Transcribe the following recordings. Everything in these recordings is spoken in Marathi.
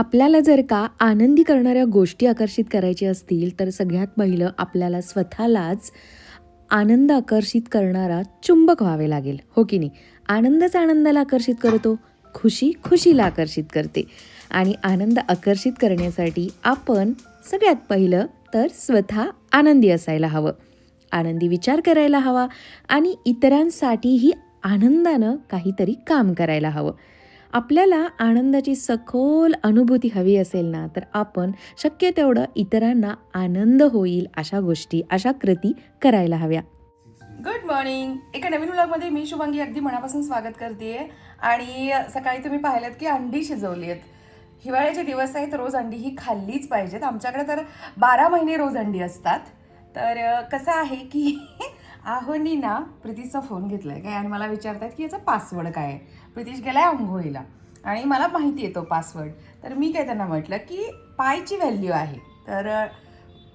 आपल्याला जर का आनंदी करणाऱ्या गोष्टी आकर्षित करायच्या असतील तर सगळ्यात पहिलं आपल्याला स्वतःलाच आनंद आकर्षित करणारा चुंबक व्हावे लागेल. हो की नाही? आनंदच आनंदाला आकर्षित करतो खुशी खुशीला आकर्षित करते. आणि आनंद आकर्षित करण्यासाठी आपण सगळ्यात पहिलं तर स्वतः आनंदी असायला हवं. आनंदी विचार करायला हवा आणि इतरांसाठीही आनंदानं काहीतरी काम करायला हवं. आपल्याला आनंदाची सखोल अनुभूती हवी असेल ना तर आपण शक्य तेवढं इतरांना आनंद होईल अशा गोष्टी अशा कृती करायला हव्या. गुड मॉर्निंग एका नवीन व्लॉगमध्ये मी शुभांगी अगदी मनापासून स्वागत करते आणि सकाळी तुम्ही पाहिलं की अंडी शिजवली आहेत. हिवाळ्याचे दिवस आहेत रोज अंडी ही खाल्लीच पाहिजेत. आमच्याकडे तर बारा महिने रोज अंडी असतात. तर कसं आहे की आहोनी ना प्रीतीचा फोन घेतला आहे काय? आणि मला विचारतात की याचा पासवर्ड काय? आहे प्रितीश गेला आहे आंघोळीला आणि मला माहिती आहे तो पासवर्ड तर मी काय त्यांना म्हटलं की पायची व्हॅल्यू आहे. तर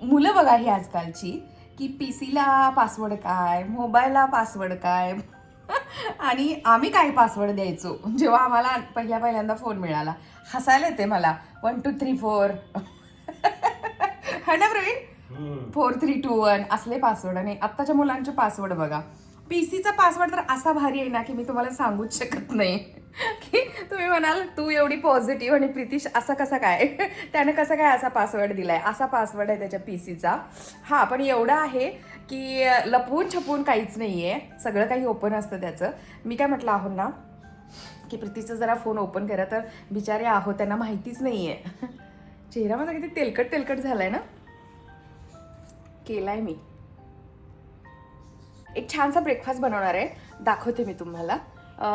मुलं बघा ही आजकालची की पी सीला पासवर्ड काय मोबाईलला पासवर्ड काय? आणि आम्ही काय पासवर्ड द्यायचो? जेव्हा आम्हाला पहिल्या पहिल्यांदा फोन मिळाला. हसायला येते मला. वन टू थ्री फोर है ना Praveen? Four three two one असले पासवर्ड आणि आत्ताच्या मुलांचे पासवर्ड बघा. पी सीचा पासवर्ड तर असा भारी आहे ना की मी तुम्हाला सांगूच शकत नाही. की तुम्ही म्हणाल तू एवढी पॉझिटिव्ह आणि प्रितीश असा कसा काय? त्याने कसा काय असा पासवर्ड दिलाय? असा पासवर्ड आहे त्याच्या पी सीचा हा पण एवढं आहे की लपवून छपवून काहीच नाही आहे सगळं काही ओपन असतं त्याचं. मी काय म्हटलं आहो ना की प्रीतीचा जरा फोन ओपन करा तर बिचारे आहो त्यांना माहितीच नाही आहे चेहरा माझा किती तेलकट तेलकट झालाय ना? केलाय मी. एक छानसा ब्रेकफास्ट बनवणार आहे. दाखवते मी तुम्हाला.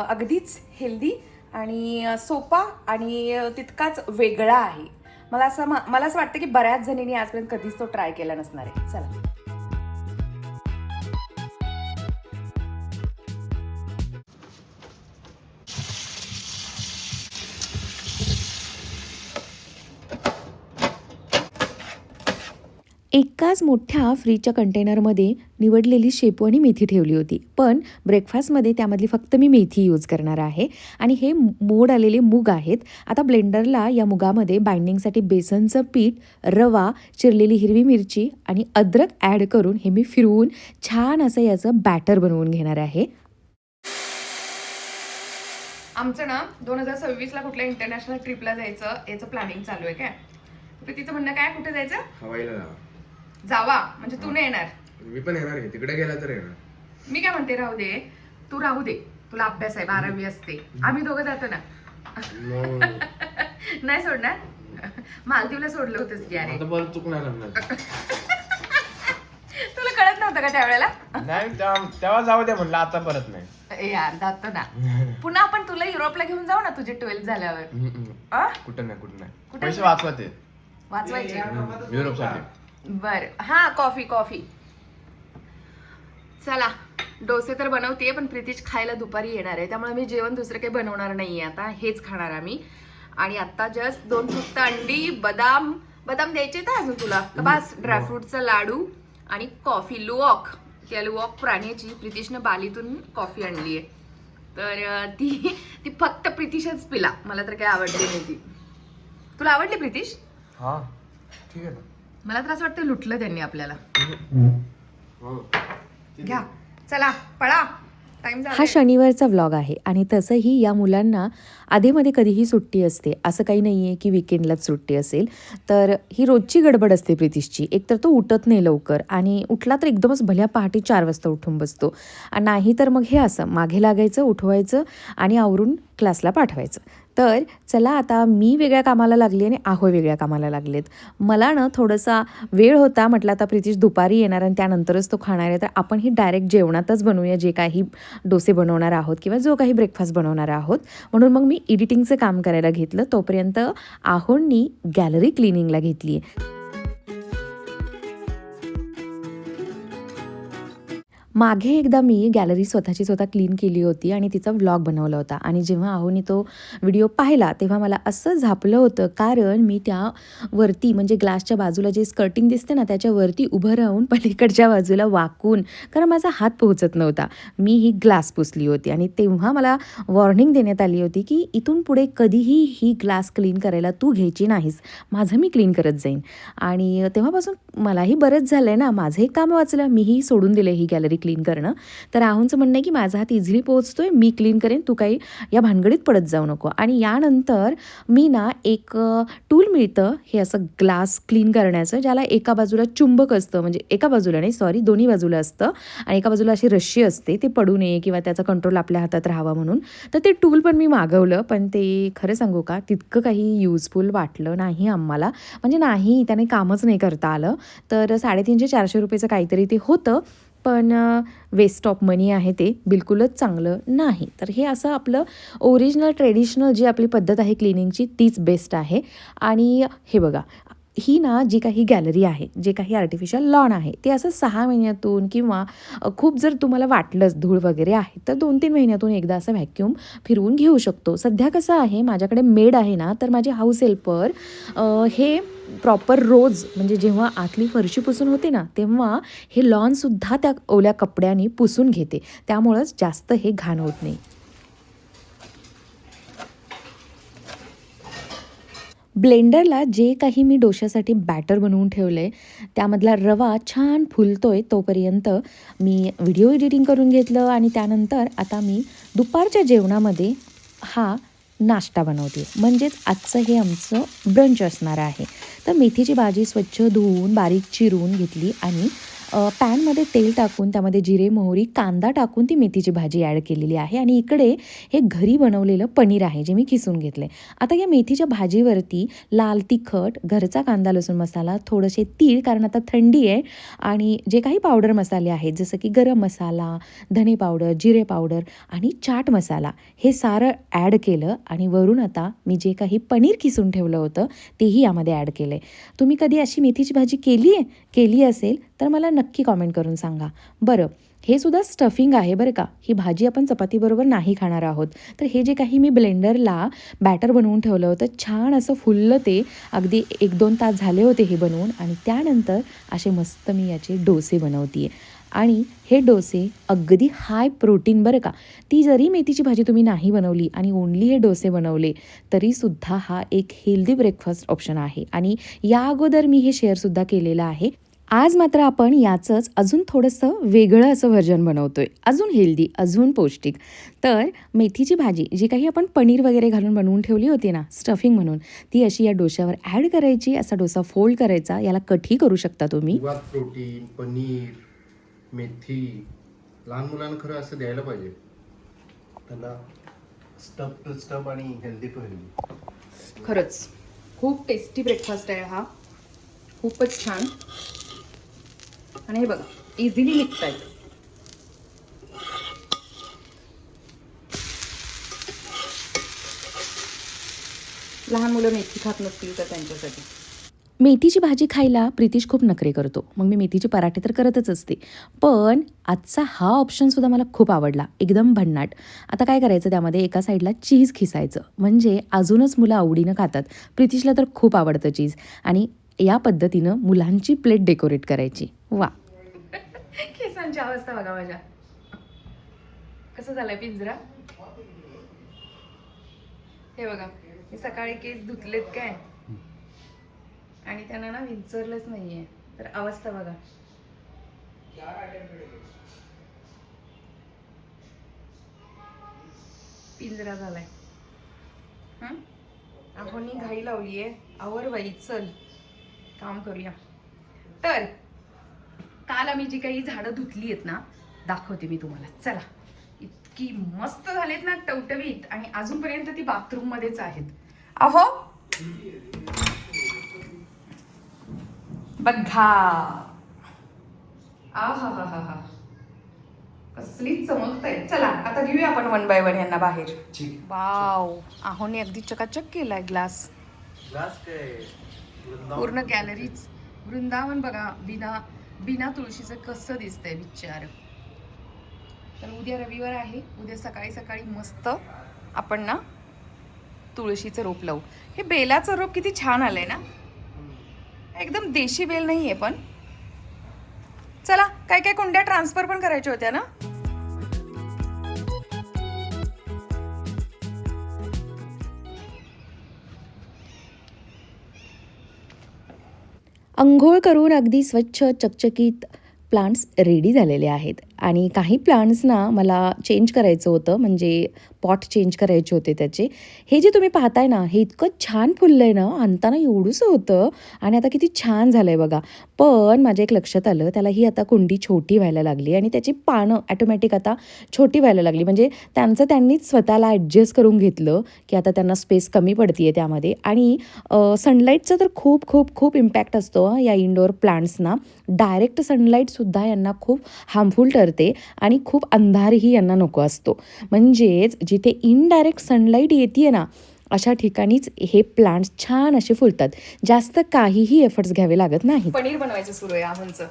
अगदीच हेल्दी आणि सोपा आणि तितकाच वेगळा आहे. मला असं मा- मला असं वाटतं की बऱ्याच जणींनी आजपर्यंत कधीच तो ट्राय केला नसणार आहे. चला. एकाच मोठ्या फ्रीजच्या कंटेनरमध्ये निवडलेली शेपू आणि मेथी ठेवली होती. पण ब्रेकफास्टमध्ये त्यामधली फक्त मी मेथी यूज करणार आहे. आणि हे मोड आलेले मूग आहेत. आता ब्लेंडरला या मुगामध्ये बाइंडिंगसाठी बेसनचं पीठ रवा चिरलेली हिरवी मिरची आणि अद्रक ॲड करून हे मी फिरवून छान असं याचं बॅटर बनवून घेणार आहे. आमचं ना दोन हजार सव्वीसला कुठल्या इंटरनॅशनल ट्रिपला जायचं याचं प्लॅनिंग चालू आहे काय? प्रीतीचं म्हणणं काय? कुठे जायचं? हवाईला जावा म्हणजे तू नाही येणार. मी पण येणार तिकडे गेला तर येणार. मी काय म्हणते राहू दे तू राहू दे. तुला अभ्यास आहे बारावी असते. आम्ही दोघं जातो ना. मग नाही सोडणार? मालदीवला सोडलं होतंस की अरे. आता परत चुकणार तुला कळत नव्हतं का त्यावेळेला? नाही तेव्हा तेव्हा जाऊ द्या म्हणलं आता परत नाही. ए यार जातो ना. पुन्हा आपण तुला युरोपला घेऊन जाऊ ना तुझे ट्वेल्थ झाल्यावर. हम्म, हम्म. आ? कुठं नाही कुठं नाही. कुठं पैसे नाही? वाचवा ते वाचवायचे युरोपसाठी बर. हा कॉफी कॉफी. चला डोसे तर बनवते पण प्रीतीश खायला दुपारी येणार आहे. त्यामुळे मी जेवण दुसरं काही बनवणार नाहीये आता. हेच खाणार आम्ही. आणि आता जस्ट दोन फक्त अंडी बदाम. बदाम द्यायचे तर अजून तुला? बस ड्रायफ्रुटचा लाडू आणि कॉफी लुवॉक त्या लुवॉक प्राण्याची. प्रितीशनं बालीतून कॉफी आणली आहे तर ती ती फक्त प्रितीशच पिला. मला तर काही आवडली नाही ती तुला आवडली प्रितीश? हा. ठीक आहे ना. मला तर असं वाटतं लुटलं त्यांनी आपल्याला. हो. घ्या. चला पळा. हा शनिवारचा व्लॉग आहे आणि तसंही या मुलांना आधीमध्ये कधीही सुट्टी असते असं काही नाही आहे की विकेंडलाच सुट्टी असेल. तर ही रोजची गडबड असते प्रितिशची. एकतर तो उठत नाही लवकर आणि उठला तर एकदमच भल्या पहाटे चार वाजता उठून बसतो. आणि नाही तर मग हे असं मागे लागायचं उठवायचं आणि आवरून क्लासला पाठवायचं. तर चला आता मी वेगळ्या कामाला लागली आणि आहो वेगळ्या कामाला लागलेत. मला ना थोडासा वेळ होता म्हटलं आता प्रितीश दुपारी येणार आणि त्यानंतरच तो खाणार आहे. तर आपण ही डायरेक्ट जेवणातच बनवूया जे काही डोसे बनवणार आहोत किंवा जो काही ब्रेकफास्ट बनवणार आहोत. म्हणून मग मी एडिटिंगचं काम करायला घेतलं. तोपर्यंत आहोंनी गॅलरी क्लिनिंगला घेतली आहे मागे एकदा मी गॅलरी स्वतःची स्वतः क्लीन केली होती आणि तिचा व्लॉग बनवला होता. आणि जेव्हा आहोनी तो व्हिडिओ पाहिला तेव्हा मला असं झापलं होतं. कारण मी त्यावरती म्हणजे ग्लासच्या बाजूला जे स्कर्टिंग दिसते ना त्याच्यावरती उभं राहून पलीकडच्या बाजूला वाकून कारण माझा हात पोहोचत नव्हता. मी ही ग्लास पुसली होती. आणि तेव्हा मला वॉर्निंग देण्यात आली होती की इथून पुढे कधीही ही ग्लास क्लीन करायला तू घ्यायची नाहीस. माझं मी क्लीन करत जाईन. आणि तेव्हापासून मलाही बरंच झालं आहे ना. माझंही काम वाचलं. मीही सोडून दिलं ही गॅलरी क्लीन करणं. तर राहूनचं म्हणणं आहे की माझा हात इझिली पोहोचतोय. मी क्लीन करेन. तू काही या भानगडीत पडत जाऊ नको. आणि यानंतर मी ना एक टूल मिळतं. हे असं ग्लास क्लीन करण्याचं ज्याला एका बाजूला चुंबक असतं. म्हणजे एका बाजूला नाही सॉरी दोन्ही बाजूला असतं. आणि एका बाजूला अशी रश्शी असते. ते पडू नये किंवा त्याचा कंट्रोल आपल्या हातात राहावा म्हणून. तर ते टूल पण मी मागवलं. पण ते खरं सांगू का? तितकं काही युजफुल वाटलं नाही आम्हाला. म्हणजे नाही त्याने कामच नाही करता आलं. तर साडेतीनशे चारशे रुपयेचं काहीतरी ते होतं. पण वेस्ट ऑफ मनी आहे ते बिलकुलच चांगलं नाही. तर हे असं आपलं ओरिजिनल ट्रेडिशनल जी आपली पद्धत आहे क्लिनिंगची तीच बेस्ट आहे. आणि हे बघा ही ना जी काही गॅलरी आहे जे काही आर्टिफिशियल लॉन आहे ते असं सहा महिन्यातून किंवा खूप जर तुम्हाला वाटलंच धूळ वगैरे आहे तर दोन तीन महिन्यातून एकदा असं व्हॅक्यूम फिरवून घेऊ शकतो. सध्या कसं आहे माझ्याकडे मेड आहे ना तर माझे हाऊस हेल्पर हे प्रॉपर रोज म्हणजे जेव्हा आतली फरशी पुसून होते ना तेव्हा हे लॉनसुद्धा त्या ओल्या कपड्याने पुसून घेते. त्यामुळंच जास्त हे घाण होत नाही. ब्लेंडरला जे काही मी डोशासाठी बॅटर बनवून ठेवलं आहे त्यामधला रवा छान फुलतोय तोपर्यंत मी व्हिडिओ एडिटिंग करून घेतलं आणि त्यानंतर आता मी दुपारच्या जेवणामध्ये हा नाश्ता बनवते. म्हणजेच आजचं हे आमचं ब्रंच असणार आहे. तर मेथीची भाजी स्वच्छ धुवून बारीक चिरून घेतली आणि पॅनमध्ये तेल टाकून त्यामध्ये जिरे मोहरी कांदा टाकून ती मेथीची भाजी ॲड केलेली आहे. आणि इकडे हे घरी बनवलेलं पनीर आहे जे मी किसून घेतलं आता या मेथीच्या भाजीवरती लाल तिखट घरचा कांदा लसूण मसाला थोडंसे तीळ कारण आता थंडी आहे. आणि जे काही पावडर मसाले आहेत जसं की गरम मसाला धने पावडर जिरे पावडर आणि चाट मसाला हे सारं ॲड केलं आणि वरून आता मी जे काही पनीर किसून ठेवलं होतं तेही यामध्ये ॲड केलं आहे तुम्ही कधी अशी मेथीची भाजी केली आहे केली असेल? तर मला नक्की कॉमेंट करून सांगा. बरं हे सुद्धा स्टफिंग आहे बरं का? ही भाजी आपण चपातीबरोबर नाही खाणार आहोत. तर हे जे काही मी ब्लेंडरला बॅटर बनवून ठेवलं होतं छान असं फुललं ते. अगदी एक दोन तास झाले होते हे बनवून आणि त्यानंतर असे मस्त मी याचे डोसे बनवते आणि हे डोसे अगदी हाय प्रोटीन बरं का? ती जरी मेथीची भाजी तुम्ही नाही बनवली आणि ओनली हे डोसे बनवले तरीसुद्धा हा एक हेल्दी ब्रेकफास्ट ऑप्शन आहे. आणि या अगोदर मी हे शेअरसुद्धा केलेलं आहे. आज मात्र आपण याचंच अजून थोडंसं वेगळं असं व्हर्जन बनवतोय. अजून हेल्दी अजून पौष्टिक. तर मेथीची भाजी जी काही आपण पनीर वगैरे घालून बनवून ठेवली होती ना स्टफिंग म्हणून ती अशी या डोश्यावर ॲड करायची असा डोसा फोल्ड करायचा याला कठी करू शकता तुम्ही. प्रोटीन पनीर मेथी लहान मुलांना खरं असं द्यायला पाहिजे. त्यांना स्टफ टू स्टफ आणि हेल्दी टू हेल्दी खरंच खूप टेस्टी ब्रेकफास्ट आहे हा. खूपच छान. आणि हे बघा इझिली निघत आहेत लहान मुलं मेथी खात नसतील तर त्यांच्यासाठी. मेथीची भाजी खायला प्रितीश खूप नखरे करतो. मग मी मेथीचे पराठे तर करतच असते. पण आजचा हा ऑप्शनसुद्धा मला खूप आवडला. एकदम भन्नाट. आता काय करायचं त्यामध्ये? एका साईडला चीज खिसायचं. म्हणजे अजूनच मुलं आवडीनं खातात. प्रितीशला तर खूप आवडतं चीज आणि या पद्धतीनं मुलांची प्लेट डेकोरेट करायची. वा. केसांची अवस्था बघा माझ्या. कसं झालंय पिंजरा? हे बघा मी सकाळी केस धुतलेत काय? आणि त्यांना ना विंचरलंच नाहीये. तर अवस्था बघा. पिंजरा झालाय. हं? आपण ही घाई लावलीये. आवर बाई चल. काम करूया. तर काल आम्ही जी काही झाडं धुतली आहेत ना दाखवते मी तुम्हाला. चला. इतकी मस्त झालेत ना टवटवीत आणि अजूनपर्यंत ती बाथरूम मध्येच आहेत. अहो! बघा. आ हा हा हा कसली चमकताय. चला आता घेऊया आपण वन बाय वन यांना बाहेर. वाव आहोने अगदी चकाचक केलाय ग्लास ग्लास काय? पूर्ण गॅलरीज वृंदावन बघा बिना बिना तुळशीचं कसं दिसतंय विचार तर उद्या रविवार आहे. उद्या सकाळी सकाळी मस्त आपण ना तुळशीचं रोप लावू. हे बेलाचं रोप किती छान आलंय ना? एकदम देशी बेल नाही आहे पण. चला काय काय कुंड्या ट्रान्सफर पण करायच्या होत्या ना? अंघोळ करून अगदी स्वच्छ चकचकीत प्लांट्स रेडी झालेले आहेत. आणि काही प्लांट्सना मला चेंज करायचं होतं म्हणजे पॉट चेंज करायचे होते त्याचे. हे जे तुम्ही पाहताय ना हे इतकं छान फुललं आहे ना आणताना एवढंसं होतं आणि आता किती छान झालं आहे बघा. पण माझ्या एक लक्षात आलं त्याला ही आता कुंडी छोटी व्हायला लागली आणि त्याची पानं ॲटोमॅटिक आता छोटी व्हायला लागली. म्हणजे त्यांचं त्यांनीच स्वतःला ॲडजस्ट करून घेतलं की आता त्यांना स्पेस कमी पडते त्यामध्ये. आणि सनलाईटचा तर खूप खूप खूप इम्पॅक्ट असतो या इनडोअर प्लांट्सना डायरेक्ट सनलाईटसुद्धा यांना खूप हार्मफुल ठरते. आणि खूप अंधारही यांना नको असतो. म्हणजेच जिथे इनडायरेक्ट सनलाईट येते ना अशा ठिकाणीच हे प्लांट्स छान असे फुलतात. जास्त काहीही एफर्ट्स घ्यावे लागत नाही पनीर बनवायचं सुरू आहे आहनचं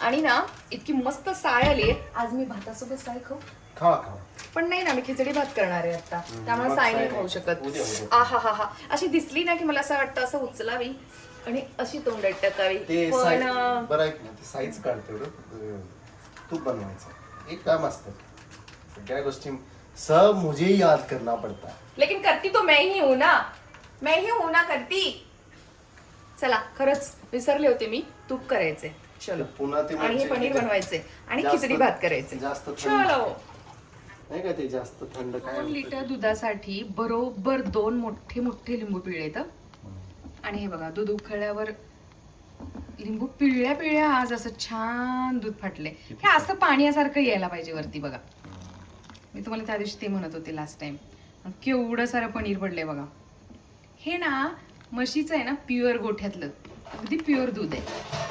आणि ना इतकी मस्त साय आली आज मी भातासोबत साय खाऊ? पण नाही ना मी खिचडी भात करणार आहे आता. त्यामुळे साय नाही खाऊ. शकत. आ हा हा हा अशी दिसली ना की मला असं वाटतं असं उचलावी आणि अशी तोंडात टाकावी. पण साईज अं, तूप बनवायचं एक काम असतं. सगळ्या गोष्टी सब मुझे ही याद करना पडता. है. लेकिन करती तो मैं ही हूं ना. मैं ही हूं ना करती. चला खरंच विसरले होते मी. तूप करायचे. चलो. पुन्हा ते आणि हे म्हणजे पनीर बनवायचे. आणि जास्त- खिचडी भात करायचे. जास्त थंड. चलो. नाही का ते जास्त थंड काय दोन होतं? लिटर दुधासाठी बरोबर दोन मोठे मोठे लिंबू पिळे तर आणि हे बघा दूध उकळल्यावर लिंबू पिळल्या पिळल्या आज असं छान दूध फाटले. हे असं पाण्यासारखं यायला पाहिजे वरती बघा. मी तुम्हाला त्या दिवशी ते म्हणत होते लास्ट टाइम केवढं सारं पनीर पडलंय बघा. हे ना म्हशीचं आहे ना प्युअर गोठ्यातलं. अगदी प्युअर दूध आहे.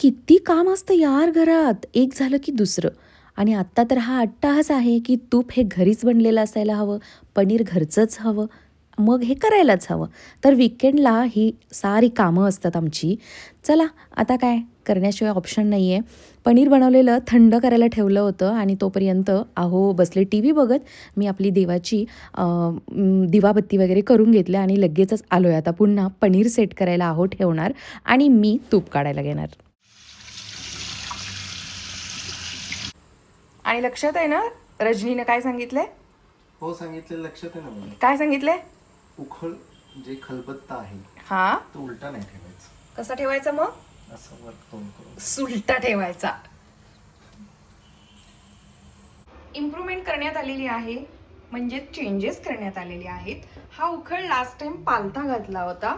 किती काम असतं यार घरात. एक झालं की दुसरं. आणि आत्ता तर हा अट्टाहास आहे की तूप हे घरीच बनलेलं असायला हवं पनीर घरचंच हवं मग हे करायलाच हवं. तर विकेंडला ही सारी कामं असतात आमची. चला आता काय? करण्याशिवाय ऑप्शन नाही आहे पनीर बनवलेलं थंड करायला ठेवलं होतं आणि तोपर्यंत अहो बसले टी व्ही बघत मी आपली देवाची दिवाबत्ती वगैरे करून घेतल्या आणि लगेचच आलो आहे आता पुन्हा पनीर सेट करायला आहो ठेवणार आणि मी तूप काढायला घेणार. आणि लक्षात आहे ना रजनीनं काय सांगितलंय? हो सांगितलं लक्षात आहे ना मला. काय सांगितलंय? उखळ जे खलबत्ता आहे हा. तो उलटा नाही ठेवायचा. कसा ठेवायचा मग? असं वर तोंड करून. सुलटा ठेवायचा. इम्प्रुव्हमेंट करण्यात आलेली आहे म्हणजे चेंजेस करण्यात आलेले आहेत. हा उखळ लास्ट टाइम पालथा घातला होता.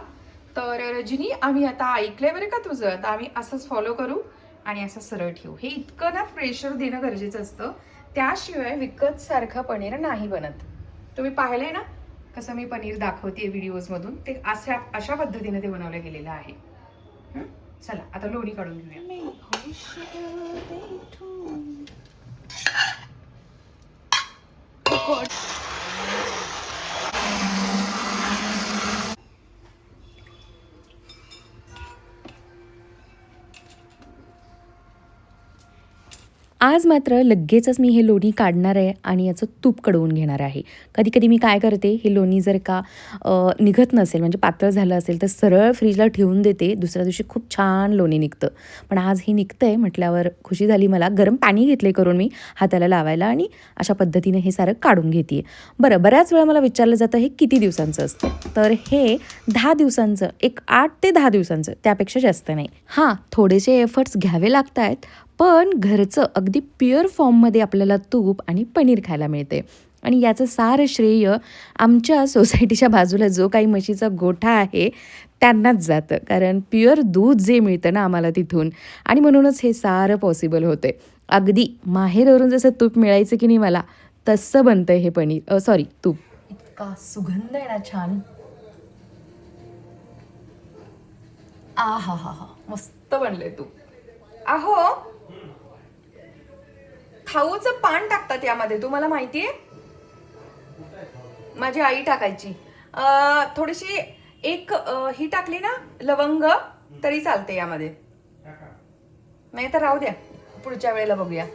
तर रजनी आम्ही आता ऐकलंय बरं का तुझं? आता आम्ही असंच फॉलो करू. आणि असं सरळ ठेवू. हे इतकं ना प्रेशर देणं गरजेचं असतं. त्याशिवाय विकत सारखं पनीर नाही बनत. तुम्ही पाहिलंय ना? कसं मी पनीर दाखवते व्हिडिओजमधून ते अशा अशा पद्धतीने ते बनवलं गेलेलं आहे. हं? चला आता लोणी काढून घेऊया. आज मात्र लगेचच मी हे लोणी काढणार आहे आणि याचं तूप कडवून घेणार आहे. कधी कधी मी काय करते हे लोणी जर का निघत नसेल म्हणजे पातळ झालं असेल तर सरळ फ्रीजला ठेवून देते. दुसऱ्या दिवशी खूप छान लोणी निघतं. पण आज हे निघतं आहे म्हटल्यावर खुशी झाली मला. गरम पाणी घेतले करून मी हाताला लावायला आणि अशा पद्धतीने हे सारं काढून घेते बरं बऱ्याच वेळा मला विचारलं जातं हे किती दिवसांचं असतं? तर हे दहा दिवसांचं एक आठ ते दहा दिवसांचं त्यापेक्षा जास्त नाही. हां थोडेसे एफर्ट्स घ्यावे लागत आहेत पण घरचं अगदी प्युअर फॉर्ममध्ये आपल्याला तूप आणि पनीर खायला मिळते. आणि याचं सारं श्रेय आमच्या सोसायटीच्या बाजूला जो काही म्हशीचा गोठा आहे त्यांनाच जातं. कारण प्युअर दूध जे मिळतं ना आम्हाला तिथून. आणि म्हणूनच हे सारं पॉसिबल होते. अगदी माहेरवरून जसं तूप मिळायचं की नाही मला तसं बनतं हे पनीर. सॉरी तूप. इतका सुगंध आहे ना छान. आ हा हा हा मस्त बनले तू आहो खाऊचं पान टाकतात यामध्ये. तुम्हाला माहितीये माझी आई टाकायची. थोडीशी एक ही टाकली ना लवंग तरी चालते यामध्ये. म्हणजे नाही तर राहू द्या. पुढच्या वेळेला बघूया.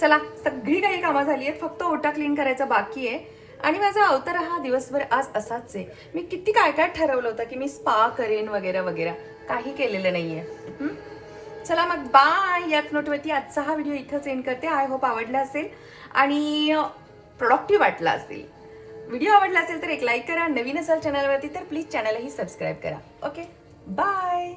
चला सगळी काही कामं झाली आहेत. फक्त ओटा क्लीन करायचा बाकी आहे. आणि माझा अवतार हा दिवसभर आज असाच आहे. मी किती काय काय ठरवलं होतं की मी स्पा करेन वगैरे वगैरे काही केलेलं नाहीये. आहे चला मग बाय. याच नोटवरती आजचा हा व्हिडिओ इथंच एंड करते. आय होप आवडला असेल. आणि प्रोडक्टिव्ह वाटला असेल. व्हिडिओ आवडला असेल तर एक लाईक करा. नवीन असाल चॅनलवरती तर प्लीज चॅनलही सबस्क्राईब करा. Okay bye